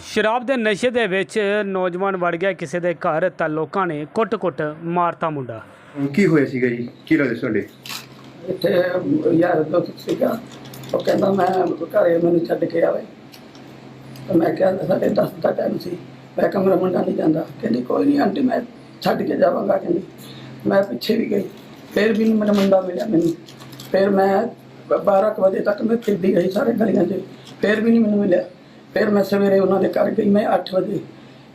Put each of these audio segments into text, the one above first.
ਸ਼ਰਾਬ ਦੇ ਨਸ਼ੇ ਦੇ ਵਿੱਚ ਨੌਜਵਾਨ ਵੜ ਗਿਆ ਕਿਸੇ ਦੇ ਘਰ ਤਾਂ ਲੋਕਾਂ ਨੇ ਕੁੱਟ-ਕੁੱਟ ਮਾਰਤਾ ਮੁੰਡਾ। ਕੀ ਹੋਇਆ ਸੀਗਾ ਜੀ? ਕੀ ਲੱਗਦਾ ਤੁਹਾਡੇ? ਇੱਥੇ ਯਾਰ ਦੋਸਤ ਸੀਗਾ। ਉਹ ਕਹਿੰਦਾ ਮੈਂ ਘਰੇ ਮੈਨੂੰ ਛੱਡ ਕੇ ਆਵੇ। ਤਾਂ ਮੈਂ ਕਿਹਾ ਸਾਡੇ 10 ਦਾ ਟਾਈਮ ਸੀ। ਮੈਂ ਕਿਹਾ ਮੇਰਾ ਮੁੰਡਾ ਨਹੀਂ ਜਾਂਦਾ। ਕਹਿੰਦੀ ਕੋਈ ਨਹੀਂ ਆਂਟੀ ਮੈਂ ਛੱਡ ਕੇ ਜਾਵਾਂਗਾ। ਕਹਿੰਦੀ ਮੈਂ ਪਿੱਛੇ ਵੀ ਗਈ। ਫਿਰ ਵੀ ਨਹੀਂ ਮੇਰਾ ਮੁੰਡਾ ਮਿਲਿਆ ਮੈਨੂੰ। ਫਿਰ ਮੈਂ 12 ਕੁ ਵਜੇ ਤੱਕ ਮੈਂ ਫਿਰਦੀ ਰਹੀ ਸਾਰੇ ਗਲੀਆਂ 'ਚ। ਫਿਰ ਵੀ ਨਹੀਂ ਮੈਨੂੰ ਮਿਲਿਆ। ਫਿਰ ਮੈਂ ਸਵੇਰੇ ਉਹਨਾਂ ਦੇ ਘਰ ਗਈ ਮੈਂ 8 ਵਜੇ।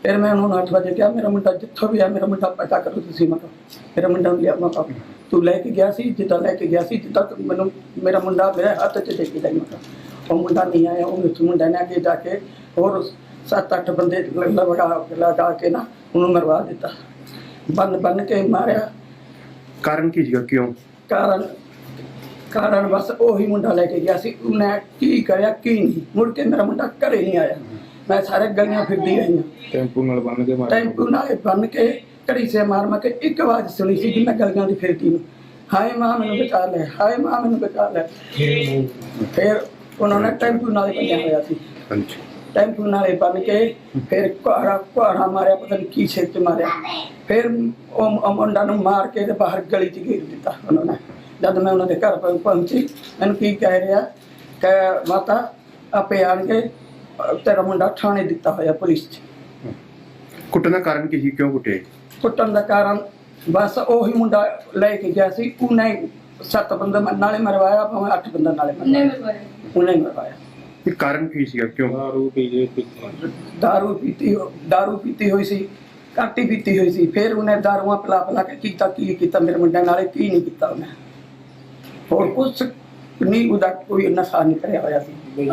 ਫਿਰ ਮੈਂ ਉਹਨਾਂ ਨੂੰ 8 ਵਜੇ ਕਿਹਾ ਮੇਰਾ ਮੁੰਡਾ ਜਿੱਥੋਂ ਵੀ ਆ ਮੇਰਾ ਮੁੰਡਾ ਪਤਾ ਕਰੋ ਤੁਸੀਂ ਮੈਂ ਕਿਹਾ ਮੇਰਾ ਮੁੰਡਾ ਨੂੰ ਲਿਆ ਮੈਂ ਤੂੰ ਲੈ ਕੇ ਗਿਆ ਸੀ ਜਿੱਦਾਂ ਲੈ ਕੇ ਗਿਆ ਸੀ ਜਿੱਦਾਂ ਮੈਨੂੰ ਮੇਰਾ ਮੁੰਡਾ ਮੇਰੇ ਹੱਥ 'ਚ ਦੇ ਕੇ ਗਈ ਮੈਂ ਉਹ ਮੁੰਡਾ ਨਹੀਂ ਆਇਆ ਉਹ ਮੁੰਡਾ ਨੇ ਅੱਗੇ ਜਾ ਕੇ ਹੋਰ ਸੱਤ ਅੱਠ ਬੰਦੇ ਲਗਾ ਲਗਾ ਕੇ ਨਾ ਉਹਨੂੰ ਮਰਵਾ ਦਿੱਤਾ। ਬੰਨ ਬੰਨ ਕੇ ਮਾਰਿਆ। ਕਾਰਨ ਕੀ ਸੀਗਾ? ਕਿਉਂ? ਕਾਰਨ ਕਾਰਨ ਬਸ ਉਹੀ ਮੁੰਡਾ ਲੈ ਕੇ ਗਿਆ ਸੀ। ਉਹਨੇ ਕੀ ਕਰਿਆ ਕੀ ਨਹੀਂ। ਮੁੜ ਕੇ ਮੇਰਾ ਮੁੰਡਾ ਘਰੇ ਨਹੀਂ ਆਇਆ। ਮੈਂ ਸਾਰੇ ਗਲੀਆਂ ਫਿਰਦੀ ਰਹੀ ਟੈਂਪੂ ਨਾਲ ਬੰਨ ਕੇ ਮਾਰਿਆ। ਟੈਂਪੂ ਨਾਲ ਬੰਨ ਕੇ ਘੜੀ ਸੇ ਮਾਰ ਮਾਰ ਕੇ ਇੱਕ ਆਵਾਜ਼ ਸੁਣੀ ਸੀ ਕਿ ਮੈਂ ਗਲੀਆਂ ਦੀ ਫਿਰਦੀ ਨੂੰ ਹਾਏ ਮਾਂ ਮੈਨੂੰ ਬਚਾ ਲੈ। ਹਾਏ ਮਾਂ ਮੈਨੂੰ ਬਚਾ ਲੈ। ਫਿਰ ਉਹਨਾਂ ਨੇ ਟੈਂਪੂ ਨਾਲ ਬੰਨਿਆ ਹੋਇਆ ਸੀ। ਹਾਂਜੀ। ਟੈਂਪੂ ਨਾਲੇ ਬੰਨ ਕੇ ਫਿਰ ਕੁਹਾੜਾ ਕੁਹਾੜਾ ਮਾਰਿਆ ਪਤਾ ਨਹੀਂ ਕੀ 'ਚ ਮਾਰਿਆ। ਫਿਰ ਉਹ ਉਹ ਮੁੰਡਾ ਨੂੰ ਮਾਰ ਕੇ ਤੇ ਬਾਹਰ ਗਲੀ 'ਚ ਘੇਰ ਦਿੱਤਾ ਉਹਨਾਂ ਨੇ। ਜਦ ਮੈਂ ਉਹਨਾਂ ਦੇ ਘਰ ਪਹੁੰ- ਪਹੁੰਚੀ ਮੈਨੂੰ ਕੀ ਕਹਿ ਰਿਹਾ ਕਿ ਮਾਤਾ ਆਪੇ ਆਣਗੇ ਅਹ ਤੇਰਾ ਮੁੰਡਾ ਥਾਣੇ ਦਿੱਤਾ ਹੋਇਆ ਪੁਲਿਸ 'ਚ ਕੁੱਟਣ ਦਾ ਕਾਰਨ ਕੀ ਸੀ ਕਿਉਂ ਕੁੱਟੇ ਕੁੱਟਣ ਦਾ ਕਾਰਨ ਬਸ ਉਹੀ ਮੁੰਡਾ ਲੈ ਕੇ ਗਿਆ ਸੀ ਉਹਨੇ ਸੱਤ ਬੰਦੇ ਮ- ਨਾਲੇ ਮਰਵਾਇਆ ਭਾਵੇਂ ਅੱਠ ਬੰਦੇ ਨਾਲੇ ਮਰਵਾਇਆ ਉਹਨੇ ਮਰਵਾਇਆ ਇਹ ਕਾਰਨ ਕੀ ਸੀਗਾ ਕਿਉਂ ਦਾਰੂ ਪੀ ਕੇ ਪੀਤੀ दारू ਪੀਤੀ ਹੋ- दारू ਪੀਤੀ ਹੋਈ ਸੀ ਕਾਟੀ ਪੀਤੀ ਹੋਈ ਸੀ ਫਿਰ ਉਹਨੇ ਦਾਰੂਆਂ ਪਿਲਾ ਪਿਲਾ ਕੇ ਕੀਤਾ ਕੀ ਕੀਤਾ ਮੇਰੇ ਮੁੰਡੇ ਨਾਲੇ ਕੀ ਨਹੀਂ ਕੀਤਾ ਉਹਨੇ ਹੋਰ ਕੁਛ ਨਹੀਂ ਉਹਦਾ ਕੋਈ ਨਸ਼ਾ ਨਹੀਂ ਕਰਿਆ ਹੋਇਆ ਸੀ।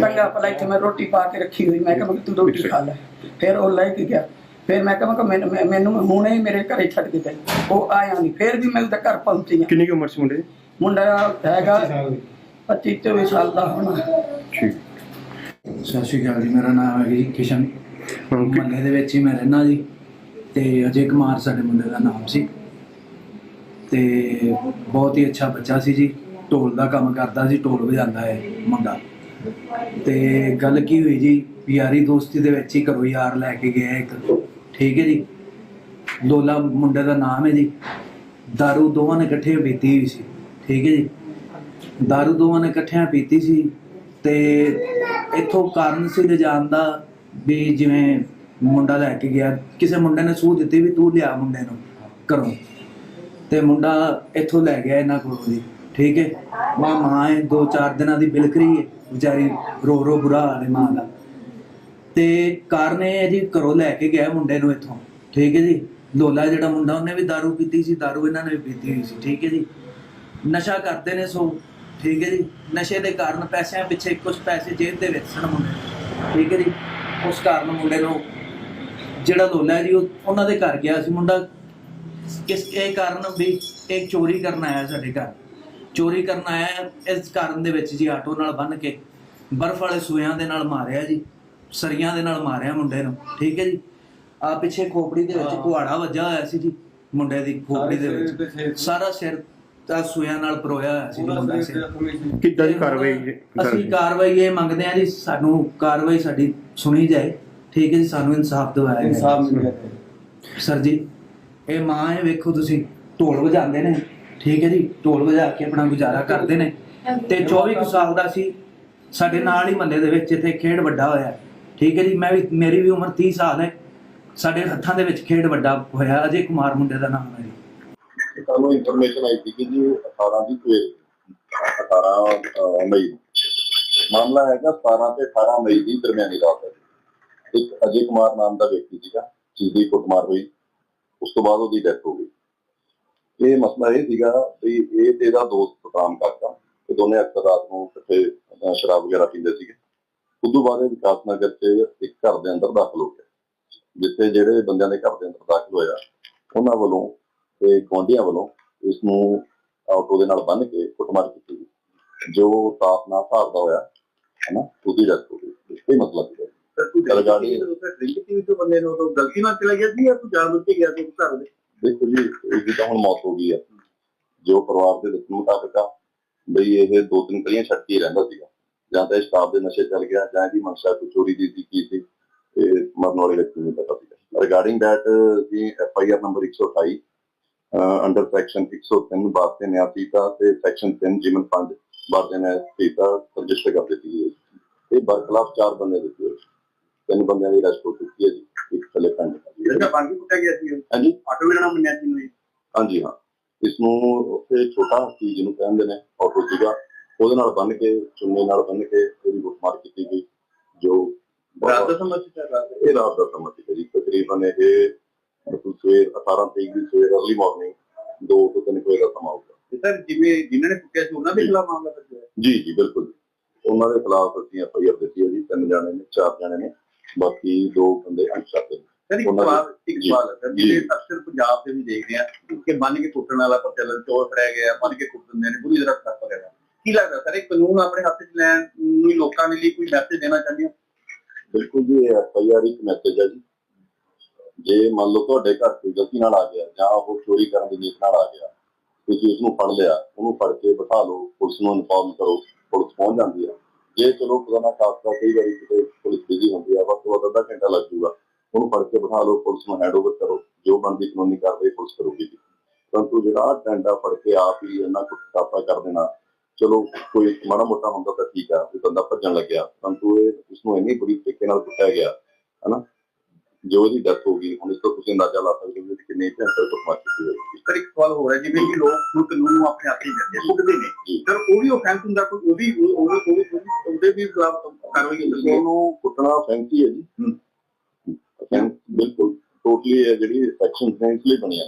ਲੰਗਾ ਭਲਾ ਇੱਥੇ ਮੈਂ ਰੋਟੀ ਪਾ ਕੇ ਰੱਖੀ ਹੋਈ ਮੈਂ ਕਿਹਾ ਤੂੰ ਰੋਟੀ ਖਾ ਲੈ। ਫਿਰ ਉਹ ਲੈ ਕੇ ਗਿਆ। ਫਿਰ ਮੈਂ ਕਿਹਾ ਮੈਂ ਮੈਨੂੰ ਮੈਨੂੰ ਹੁਣੇ ਹੀ ਮੇਰੇ ਘਰੇ ਛੱਡ ਕੇ ਗਈ ਉਹ ਆਇਆ ਨਹੀਂ। ਫਿਰ ਵੀ ਮੈਂ ਉਹਦੇ ਘਰ ਪਹੁੰਚੀ ਕਿੰਨੀ ਉਮਰ ਸੀ ਮੁੰਡੇ ਦੀ? ਮੁੰਡਾ ਹੈਗਾ 25 24 ਸਾਲ ਦਾ ਹੋਣਾ। ਠੀਕ। ਸਤਿ ਸ਼੍ਰੀ ਅਕਾਲ ਜੀ ਮੇਰਾ ਨਾਮ ਹੈ ਜੀ ਕਿਸ਼ਨ। ਮਹੱਲੇ ਦੇ ਵਿੱਚ ਹੀ ਮੈਂ ਰਹਿਣਾ ਜੀ। ਤੇ ਅਜੇ ਕੁਮਾਰ ਸਾਡੇ ਮੁੰਡੇ ਦਾ ਨਾਮ ਸੀ। ਤੇ ਬਹੁਤ ਹੀ ਅੱਛਾ ਬੱਚਾ ਸੀ ਜੀ ਢੋਲ ਦਾ ਕੰਮ ਕਰਦਾ ਸੀ ਢੋਲ ਵਜਾਉਂਦਾ ਹੈ ਮੁੰਡਾ ਤੇ ਗੱਲ ਕੀ ਹੋਈ ਜੀ ਯਾਰੀ ਦੋਸਤੀ ਦੇ ਵਿੱਚ ਹੀ ਘਰੋਂ ਯਾਰ ਲੈ ਕੇ ਗਿਆ ਇੱਕ ਠੀਕ ਹੈ ਜੀ ਲੋਲਾ ਮੁੰਡੇ ਦਾ ਨਾਮ ਹੈ ਜੀ दारू ਦੋਵਾਂ ਨੇ ਇਕੱਠੇ ਪੀਤੀ ਹੋਈ ਸੀ ਠੀਕ ਹੈ ਜੀ दारू ਦੋਵਾਂ ਨੇ ਇਕੱਠਿਆਂ ਪੀਤੀ ਸੀ ਤੇ ਇੱਥੋਂ ਕਾਰਨ ਸੀ ਲਿਜਾਣ ਦਾ ਵੀ ਜਿਵੇਂ ਮੁੰਡਾ ਲੈ ਕੇ ਗਿਆ ਕਿਸੇ ਮੁੰਡੇ ਨੇ ਸੂਹ ਦਿੱਤੀ ਵੀ ਤੂੰ ਲਿਆ ਮੁੰਡੇ ਨੂੰ ਘਰੋਂ ਤੇ ਮੁੰਡਾ ਇੱਥੋਂ ਲੈ ਗਿਆ ਇਹਨਾਂ ਕੋਲੋਂ ਜੀ ਠੀਕ ਹੈ ਮਾਂ ਮਾਂ ਹੈ ਦੋ ਚਾਰ ਦਿਨਾਂ ਦੀ ਬਿਲਕਰੀ ਹੈ ਵਿਚਾਰੀ ਰੋ ਰੋ ਬੁਰਾ ਹਾਲ ਹੈ ਮਾਂ ਦਾ ਤੇ ਕਾਰਨ ਇਹ ਹੈ ਜੀ ਘਰੋਂ ਲੈ ਕੇ ਗਿਆ ਮੁੰਡੇ ਨੂੰ ਇੱਥੋਂ ਠੀਕ ਹੈ ਜੀ ਲੋਲਾ ਜਿਹੜਾ ਮੁੰਡਾ ਉਹਨੇ ਵੀ दारू ਪੀਤੀ ਸੀ दारू ਇਹਨਾਂ ਨੇ ਵੀ ਪੀਤੀ ਹੋਈ ਸੀ ਠੀਕ ਹੈ ਜੀ ਨਸ਼ਾ ਕਰਦੇ ਨੇ ਸੋ ਠੀਕ ਹੈ ਜੀ ਨਸ਼ੇ ਦੇ ਕਾਰਨ ਪੈਸਿਆਂ ਪਿੱਛੇ ਕੁਝ ਪੈਸੇ ਜੇਬ ਦੇ ਵਿੱਚ ਸਨ ਮੁੰਡੇ ਦੇ। ਠੀਕ ਹੈ ਜੀ ਉਸ ਕਾਰਨ ਮੁੰਡੇ ਨੂੰ ਜਿਹੜਾ ਲੋਲਾ ਹੈ ਜੀ ਉਹ ਉਹਨਾਂ ਦੇ ਘਰ ਗਿਆ ਸੀ ਮੁੰਡਾ ਕਿਸ ਇਹ ਕਾਰਨ ਵੀ ਇਹ ਚੋਰੀ ਕਰਨ ਆਇਆ ਸਾਡੇ ਘਰ। ਚੋਰੀ ਕਰਨ ਆਇਆ ਇਸ ਕਾਰਨ ਦੇ ਵਿੱਚ ਜੀ ਆਟੋ ਨਾਲ ਬੰਨ ਕੇ ਬਰਫ਼ ਵਾਲੇ ਸੂਇਆਂ ਦੇ ਨਾਲ ਮਾਰਿਆ ਜੀ ਸਰੀਆਂ ਦੇ ਨਾਲ ਮਾਰਿਆ ਮੁੰਡੇ ਨੂੰ ਠੀਕ ਹੈ ਜੀ? ਆ ਪਿੱਛੇ ਖੋਪੜੀ ਦੇ ਵਿੱਚ ਕੁਹਾੜਾ ਵੱਜਾ ਹੋਇਆ ਸੀ ਜੀ ਮੁੰਡੇ ਦੀ ਖੋਪੜੀ ਦੇ ਵਿੱਚ। ਸਾਰਾ ਸਿਰ। ਤਾਂ ਸੂਇਆਂ ਨਾਲ ਪਰੋਇਆ ਹੋਇਆ ਸੀ ਮੁੰਡਾ ਸਿਰ ਕਿੱਦਾਂ ਦੀ ਕਾਰਵਾਈ ਅਸੀਂ ਕਾਰਵਾਈ ਇਹ ਮੰਗਦੇ ਹਾਂ ਜੀ ਸਾਨੂੰ ਕਾਰਵਾਈ ਸਾਡੀ ਸੁਣੀ ਜਾਏ ਠੀਕ ਹੈ ਜੀ? ਸਾਨੂੰ ਇਨਸਾਫ ਦਿਵਾਇਆ ਜਾਏ। ਸਰ ਜੀ। ਇਹ ਮਾਂ ਇਹ ਵੇਖੋ ਤੁਸੀਂ, ਢੋਲ ਵਜਾਉਂਦੇ ਨੇ, ਠੀਕ ਹੈ ਜੀ, ਢੋਲ ਵਜਾ ਕੇ ਆਪਣਾ ਗੁਜ਼ਾਰਾ ਕਰਦੇ ਨੇ। ਤੇ 24 ਕੁ ਸਾਲ ਦਾ ਸੀ, ਸਾਡੇ ਨਾਲ ਹੀ ਮਹੱਲੇ ਦੇ ਵਿੱਚ ਇੱਥੇ ਖੇਡ ਵੱਡਾ ਹੋਇਆ। ਠੀਕ ਹੈ ਜੀ, ਮੈਂ ਵੀ, ਮੇਰੀ ਵੀ ਉਮਰ 30 ਸਾਲ ਹੈ। ਸਾਡੇ ਹੱਥਾਂ ਦੇ ਵਿੱਚ ਖੇਡ ਵੱਡਾ ਹੋਇਆ, ਅਜੇ ਕੁਮਾਰ ਮੁੰਡੇ ਦਾ ਨਾਮ ਹੈ ਜੀ। ਸਾਨੂੰ ਇਨਫੋਰਮੇਸ਼ਨ ਆਈ ਸੀ ਕਿ ਜੀ 18 ਦੀ ਸਵੇਰ 18 ਮਈ ਮਾਮਲਾ ਹੈਗਾ 17 ਤੇ 18 ਮਈ ਦੀ ਦਰਮਿਆਨੀ ਰਾਤ ਹੈ। ਇੱਕ ਅਜੇ ਕੁਮਾਰ ਨਾਮ ਦਾ ਵਿਅਕਤੀ ਸੀਗਾ ਜਿਸ ਕੁੱਟਮਾਰ ਹੋਈ ਉਸ ਤੋਂ ਬਾਅਦ ਉਹਦੀ ਡੈਥ ਹੋ ਗਈ। ਇਹ ਮਸਲਾ ਇਹ ਸੀਗਾ ਵੀ ਇਹ ਤੇ ਇਹਦਾ ਦੋਸਤ ਕੰਮ ਕਰਦਾ ਤੇ ਦੋਨੇ ਅਕਸਰ ਰਾਤ ਨੂੰ ਇਕੱਠੇ ਸ਼ਰਾਬ ਵਗੈਰਾ ਪੀਂਦੇ ਸੀਗੇ। ਉਦੋਂ ਬਾਅਦ ਇਹ ਵਿਕਾਸ ਨਗਰ 'ਚ ਇੱਕ ਘਰ ਦੇ ਅੰਦਰ ਦਾਖਲ ਹੋ ਗਿਆ, ਜਿੱਥੇ ਜਿਹੜੇ ਬੰਦਿਆਂ ਦੇ ਘਰ ਦੇ ਅੰਦਰ ਦਾਖਲ ਹੋਇਆ, ਉਹਨਾਂ ਵੱਲੋਂ ਤੇ ਗੁਆਂਢੀਆਂ ਵੱਲੋਂ ਇਸ ਨੂੰ ਆਟੋ ਦੇ ਨਾਲ ਬੰਨ੍ਹ ਕੇ ਕੁੱਟਮਾਰ ਕੀਤੀ ਗਈ। ਜੋ ਤਾਪ ਨਾਲ ਭਾਰਦਾ ਹੋਇਆ ਹੈ ਨਾ ਉਹਦੀ ਡੈਥ ਹੋ ਗਈ। ਇਹ ਮਤਲਬ ਹੈ ਗੱਲ ਗਾੜੀ ਦੇਖੋ ਜੀ ਇਸ ਦੀ ਤਾਂ ਹੁਣ ਮੌਤ ਹੋ ਗਈ ਹੈ ਜੋ ਪਰਿਵਾਰ ਦੇ ਦੱਸਣ ਮੁਤਾਬਕ ਆ ਬਈ ਇਹ ਦੋ ਤਿੰਨ ਕਲੀਆਂ ਛੱਡ ਕੇ ਰਹਿੰਦਾ ਸੀਗਾ। ਜਾਂ ਤਾਂ ਇਹ ਸ਼ਰਾਬ ਦੇ ਨਸ਼ੇ ਚੱਲ ਗਿਆ ਜਾਂ ਇਹਦੀ ਮਨਸ਼ਾ ਕੋਈ ਚੋਰੀ ਦੀ ਸੀ ਕੀ ਸੀ ਮਰਨ ਵਾਲੇ ਵਿਅਕਤੀ ਨੂੰ ਪਤਾ ਸੀ ਰਿਗਾਰਡਿੰਗ ਦੈਟ ਜੀ F I R number 128 under section 103 ਬਾਤੇ ਨਿਆਸੀਤਾ ਤੇ ਸੈਕਸ਼ਨ 3 ਜਿਮਨ 5 ਬਾਤੇ ਨਿਆਸੀਤਾ ਰਜਿਸਟਰ ਕਰ ਦਿੱਤੀ ਹੈ। ਇਹ ਬਰਖਲਾਫ ਚਾਰ ਬੰਦੇ ਦਿੱਤੇ। ਤਿੰਨ ਬੰਦਿਆਂ ਦੀ ਅਰੈਸਟ ਹੋ ਚੁੱਕੀ ਹੈ ਜੀ ਇੱਕ ਥੱਲੇ ਪੰਜ ਜਿਹੜਾ ਬਾਗੀ ਕੁੱਟਿਆ ਗਿਆ ਸੀ ਹਾਂਜੀ। ਆਟੋ ਵੀ ਨਾਮ ਮੰਨਿਆ ਸੀ ਨੂੰ। ਹਾਂਜੀ ਹਾਂ। ਇਸ ਨੂੰ ਉੱਥੇ ਛੋਟਾ ਸੀ ਜਿਹਨੂੰ ਕਹਿੰਦੇ ਨੇ ਆਟੋ ਸੀਗਾ। ਉਹਦੇ ਨਾਲ ਬੰਨ ਕੇ ਚੁੰਨੇ ਨਾਲ ਬੰਨ ਕੇ ਉਹਦੀ ਗੁੱਟਮਾਰ ਕੀਤੀ ਗਈ ਜੋ ਰਾਤ ਦਾ ਸਮਾਂ ਸੀ। ਇਹ ਰਾਤ ਦਾ ਸਮਾਂ ਸੀ ਜੀ। ਤਕਰੀਬਨ ਇਹ ਮਤਲਬ ਸਵੇਰ 18 ਤਰੀਕ ਦੀ ਸਵੇਰ ਅਰਲੀ ਮਾਰਨਿੰਗ 2 ਤੋਂ 3 ਵਜੇ ਦਾ ਸਮਾਂ ਹੋਊਗਾ। ਸਰ ਜਿਵੇਂ ਜਿਨ੍ਹਾਂ ਨੇ ਕੁੱਟਿਆ ਸੀ ਉਹਨਾਂ ਦੇ ਖਿਲਾਫ ਮਾਮਲਾ ਦਰਜ ਹੋਇਆ? ਜੀ ਜੀ ਬਿਲਕੁਲ। ਉਹਨਾਂ ਦੇ ਖਿਲਾਫ ਅਸੀਂ ਐਫ ਆਈ ਆਰ ਦਿੱਤੀ ਹੈ ਜੀ ਤਿੰਨ ਜਾਣੇ ਨੇ ਚਾਰ ਜਾਣੇ ਨੇ। ਬਾਕੀ ਦੋ ਬੰਦੇ ਨੇ। ਸਰ ਇੱਕ ਉਹਨਾਂ ਦੇ- ਸਵਾਲ ਇੱਕ ਜੀ, ਸਵਾਲ ਹੈ ਸਰ ਜੀ। ਜਿਹੜੇ ਅਕਸਰ ਪੰਜਾਬ ਦੇ ਵੀ ਦੇਖਦੇ ਆ ਕਿ ਬੰਨ ਕੇ ਕੁੱਟਣ ਵਾਲਾ ਪ੍ਰਚਲਨ ਚੋਰ ਫੜਿਆ ਗਿਆ ਬੰਨ ਕੇ ਕੁੱਟ ਦਿੰਦੇ ਨੇ ਬੁਰੀ ਤਰ੍ਹਾਂ ਸੱਪ ਵਗੈਰਾ ਕੀ ਲੱਗਦਾ ਸਰ ਇਹ ਕਾਨੂੰਨ ਆਪਣੇ ਹੱਥ 'ਚ ਲੈਣ ਨੂੰ ਲੋਕਾਂ ਦੇ ਲਈ ਕੋਈ ਮੈਸੇਜ ਦੇਣਾ ਚਾਹੁੰਦੇ ਹੋ? ਬਿਲਕੁਲ ਜੀ ਐਫ ਆਈ ਆਰ ਇੱਕ ਮੈਸੇਜ ਹੈ ਜੀ। ਜੇ ਮੰਨ ਲਓ ਤੁਹਾਡੇ ਘਰ ਕੋਈ ਗਲਤੀ ਨਾਲ ਆ ਗਿਆ ਜਾਂ ਉਹ ਚੋਰੀ ਕਰਨ ਦੀ ਨੀਤ ਨਾਲ ਆ ਗਿਆ ਤੁਸੀਂ ਉਸ ਨੂੰ ਫੜ ਲਿਆ ਉਹਨੂੰ ਫੜ ਕੇ ਬਿਠਾ ਲਓ ਪੁਲਿਸ ਨੂੰ ਇਨਫੋਰਮ ਕਰੋ ਪੁਲਿਸ ਪਹੁੰਚ ਜਾਂਦੀ ਹੈ। ਜੇ ਚਲੋ ਖੁਦਾ ਖਾਸਾ ਕਈ ਵਾਰੀ ਕਿਤੇ ਪੁਲਿਸ ਬਿਜ਼ੀ ਹੁੰਦੀ ਆ ਵੱਧ ਤੋਂ ਅੱਧਾ ਘੰਟਾ ਲੱਗ ਜਾਊਗਾ। ਉਹਨੂੰ ਫੜ ਕੇ ਬਿਠਾ ਲਓ, ਪੁਲਿਸ ਨੂੰ ਹੈਂਡਓਵਰ ਕਰੋ। ਜੋ ਬਣਦੀ ਕਾਨੂੰਨੀ ਕਾਰਵਾਈ ਪੁਲਿਸ ਕਰੂਗੀ। ਜੀ ਪਰੰਤੂ ਜਿਹੜਾ ਡੰਡਾ ਫੜ ਕੇ ਆਪ ਹੀ ਇਹਨਾਂ ਕੁੱਟ ਕਾਪਾ ਕਰ ਦੇਣਾ, ਚਲੋ ਕੋਈ ਮਾੜਾ ਮੋਟਾ ਹੁੰਦਾ ਤਾਂ ਠੀਕ ਆ, ਵੀ ਬੰਦਾ ਭੱਜਣ ਲੱਗਿਆ। ਪਰੰਤੂ ਇਹ ਉਸ ਨੂੰ ਇੰਨੀ ਬੁਰੀ ਤਰੀਕੇ ਨਾਲ ਕੁੱਟਿਆ ਗਿਆ, ਹਨਾ? ਜੋ ਉਹਦੀ ਡੈਥ ਹੋ ਗਈ ਹੁਣ ਇਸ ਤੋਂ ਤੁਸੀਂ ਅੰਦਾਜ਼ਾ ਲਾ ਸਕਦੇ ਹੋ ਕਿ ਕਿੰਨੇ ਘੰਟੇ ਤੋਂ ਮਾਰ ਕੀਤੀ ਹੋਏਗੀ ਸਰ ਇੱਕ ਸਵਾਲ ਹੋ ਰਿਹਾ ਜਿਵੇਂ ਕਿ ਲੋਕ ਕਾਨੂੰਨ ਨੂੰ ਆਪਣੇ ਹੱਥ 'ਚ ਲੈਂਦੇ ਆ, ਕੁੱਟਦੇ ਨੇ। ਸਰ ਉਹ ਵੀ offense ਹੁੰਦਾ ਕੋਈ ਉਹ ਵੀ ਉਹ ਵੀ ਉਹਦੇ ਵੀ ਖਿਲਾਫ ਕਾਰਵਾਈ ਹੁੰਦੀ ਹੈ। ਉਹਨੂੰ ਕੁੱਟਣਾ ਫੈਂਸੀ ਹੈ ਜੀ। ਬਿਲਕੁਲ ਟੋਟਲੀ ਜਿਹੜੀ ਸੈਕਸ਼ਨ ਨੇ ਇਸ ਲਈ ਬਣੀਆਂ